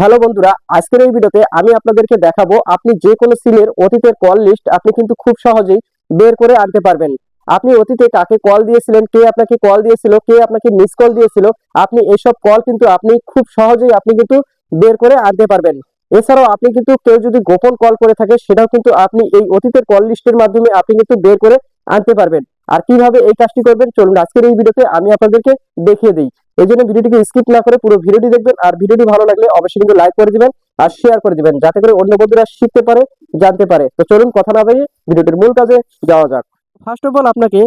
Hello বন্ধুরা, আজকের এই ভিডিওতে আমি আপনাদেরকে দেখাবো আপনি যে কোনো সিমের অতীতের কল লিস্ট আপনি কিন্তু খুব সহজেই বের করে আনতে পারবেন। আপনি অতীতে কাকে কল দিয়েছিলেন, কে আপনাকে কল দিয়েছিল, কে আপনাকে মিস কল দিয়েছিল, আপনি এসব কল কিন্তু আপনি খুব সহজেই আপনি কিন্তু বের করে আনতে পারবেন। এছাড়াও আপনি কিন্তু কেউ যদি গোপন কল করে থাকে, সেটাও কিন্তু আপনি এই অতীতের কল লিস্টের মাধ্যমে আপনি কিন্তু বের করে আনতে পারবেন। আর কীভাবে এই কাজটি করবেন, চলুন আজকের এই ভিডিওতে আমি আপনাদেরকে দেখিয়ে দিই। এই জন্য ভিডিওটিকে স্কিপ না করে পুরো ভিডিওটি দেখবেন। আর ভিডিওটি ভালো লাগলে অবশ্যই কিন্তু লাইক করে দিবেন আর শেয়ার করে দিবেন, যাতে করে অন্য বন্ধুরা শিখতে পারে, জানতে পারে। তো চলুন কথা না বাড়িয়ে ভিডিওটির মূল কাজে যাওয়া যাক। ফার্স্ট অফ অল আপনাকে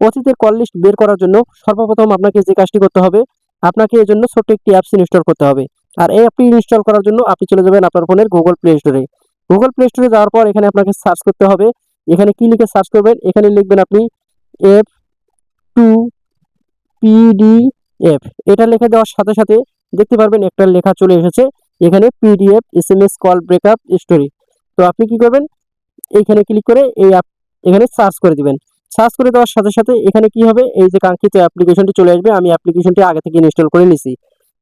অতীতের কল লিস্ট বের করার জন্য সর্বপ্রথম আপনাকে যে কাজটি করতে হবে, আপনাকে এর জন্য ছোট্ট একটি অ্যাপস ইনস্টল করতে হবে। আর এই অ্যাপটি ইনস্টল করার জন্য আপনি চলে যাবেন আপনার ফোনের গুগল প্লে স্টোরে গুগল প্লে স্টোরে যাওয়ার পর এখানে আপনাকে সার্চ করতে হবে। এখানে কি লিখে সার্চ করবেন? এখানে লিখবেন আপনি এফ টু পিডিএফ এটা লিখে দেওয়ার সাথে সাথে দেখতে পারবেন একটা লেখা চলে এসেছে, এখানে PDF S M S call breakup story তো আপনি কি করবেন? এইখানে ক্লিক করে এই অ্যাপ এখানে সার্চ করে দিবেন। সার্চ করে দেওয়ার সাথে সাথে এখানে কি হবে? এই যে কাঙ্ক্ষিত অ্যাপ্লিকেশনটি চলে আসবে, আমি অ্যাপ্লিকেশনটি আগে থেকে ইনস্টল করে নিছি।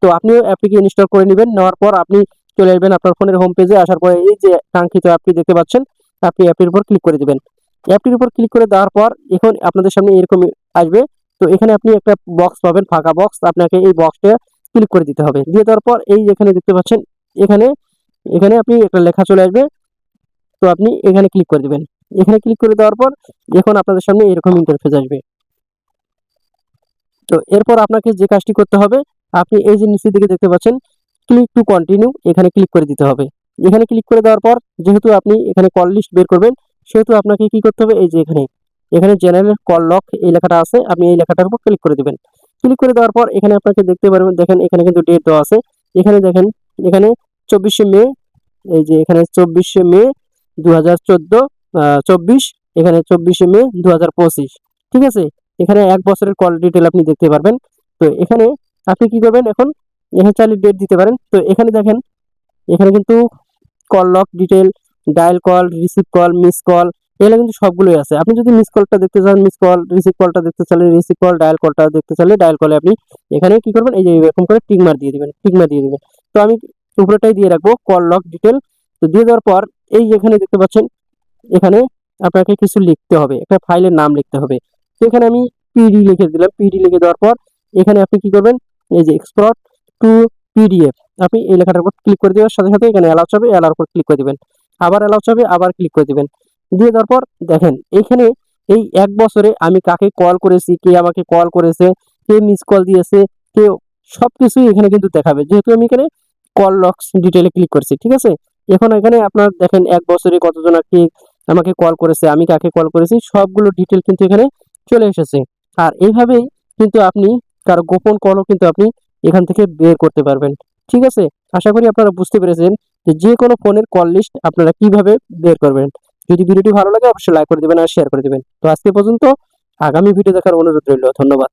তো আপনিও অ্যাপটিকে ইনস্টল করে নেবেন, নেওয়ার পর আপনি চলে আসবেন আপনার ফোনের হোম পেজে আসার পরে এই যে কাঙ্ক্ষিত অ্যাপটি দেখতে পাচ্ছেন, আপনি অ্যাপটির উপর ক্লিক করে দিবেন। অ্যাপটির উপর ক্লিক করে দেওয়ার পর এখন আপনাদের সামনে এরকম আসবে তো এখানে আপনি একটা বক্স পাবেন, ফাঁকা বক্স আপনাকে এই বক্সটা ক্লিক করে দিতে হবে। দিয়ে দেওয়ার পর এই যেখানে দেখতে পাচ্ছেন, এখানে এখানে আপনি একটা লেখা চলে আসবে। তো আপনি এখানে ক্লিক করে দিবেন। এখানে ক্লিক করে দেওয়ার পর এখন আপনাদের সামনে এরকম ইন্টারফেস আসবে। তো এরপর আপনাকে যে কাজটি করতে হবে, আপনি এই যে নিচের দিকে দেখতে পাচ্ছেন ক্লিক টু কন্টিনিউ এখানে ক্লিক করে দিতে হবে। এখানে ক্লিক করে দেওয়ার পর যেহেতু আপনি এখানে কল লিস্ট বের করবেন, সেহেতু আপনাকে কি করতে হবে, এই যে এখানে এখানে জেনারেল কল লক এই লেখাটা আছে, আপনি এই লেখাটার উপর ক্লিক করে দেবেন। ক্লিক করে দেওয়ার পর এখানে আপনাকে দেখতে পারবেন, দেখেন এখানে কিন্তু ডেট দেওয়া আছে। এখানে দেখেন, এখানে চব্বিশে মে, এই যে এখানে চব্বিশে মে দু হাজার চোদ্দ চব্বিশ, এখানে চব্বিশে মে দু হাজার পঁচিশ, ঠিক আছে? এখানে এক বছরের কল ডিটেল আপনি দেখতে পারবেন। তো এখানে আপনি কি করবেন এখন? এখানে চাইলে ডেট দিতে পারেন। তো এখানে দেখেন, এখানে কিন্তু call log detail dial call receive call miss call এগুলো কিন্তু সবগুলোই আছে। আপনি যদি মিস কলটা দেখতে চান মিস কল রিসিভ কলটা দেখতে চাইলে রিসিভ কল ডায়াল কলটা দেখতে চাইলে ডায়াল কলে আপনি এখানে কি করবেন? এই যে এরকম করে টিক মার দিয়ে দিবেন, টিক মার দিয়ে দিবেন। তো আমি উপরেটাই দিয়ে রাখব কল লক ডিটেল তো দিয়ে দেওয়ার পর এই এখানে দেখতে পাচ্ছেন, এখানে আপনাকে কিছু লিখতে হবে, একটা ফাইলের নাম লিখতে হবে। তো এখানে আমি পিডি লিখে দিলাম পিডি লিখে দেওয়ার পর এখানে আপনি কি করবেন? এই যে এক্সপোর্ট টু পিডিএফ আপনি এই লেখাটার উপর ক্লিক করে দেওয়ার সাথে সাথে এখানে অ্যালাউ চাবে অ্যালাউর উপর ক্লিক করে দিবেন। আবার অ্যালাউ চাবে আবার ক্লিক করে দিবেন। দিয়ে দেওয়ার পর দেখেন, এখানে এই এক বছরে আমি কাকে কল করেছি, কে আমাকে কল করেছে, কে মিস কল দিয়েছে, কে সব কিছুই এখানে কিন্তু দেখাবে। যেহেতু আমি এখানে কল লক্স ডিটেলে ক্লিক করছি, ঠিক আছে? এখন এখানে আপনার দেখেন, এক বছরে কতজন কে আমাকে কল করেছে, আমি কাকে কল করেছি, সবগুলো ডিটেল কিন্তু এখানে চলে এসেছে। আর এইভাবেই কিন্তু আপনি কারও গোপন কলও কিন্তু আপনি এখান থেকে বের করতে পারবেন, ঠিক আছে? আশা করি আপনারা বুঝতে পেরেছেন যে যে কোনো ফোনের কল লিস্ট আপনারা কীভাবে বের করবেন। যদি ভিডিওটি ভালো লাগে, অবশ্যই লাইক করে দেবেন আর শেয়ার করে দেবেন। তো আজকে পর্যন্ত আগামী ভিডিও দেখার অনুরোধ রইল। ধন্যবাদ।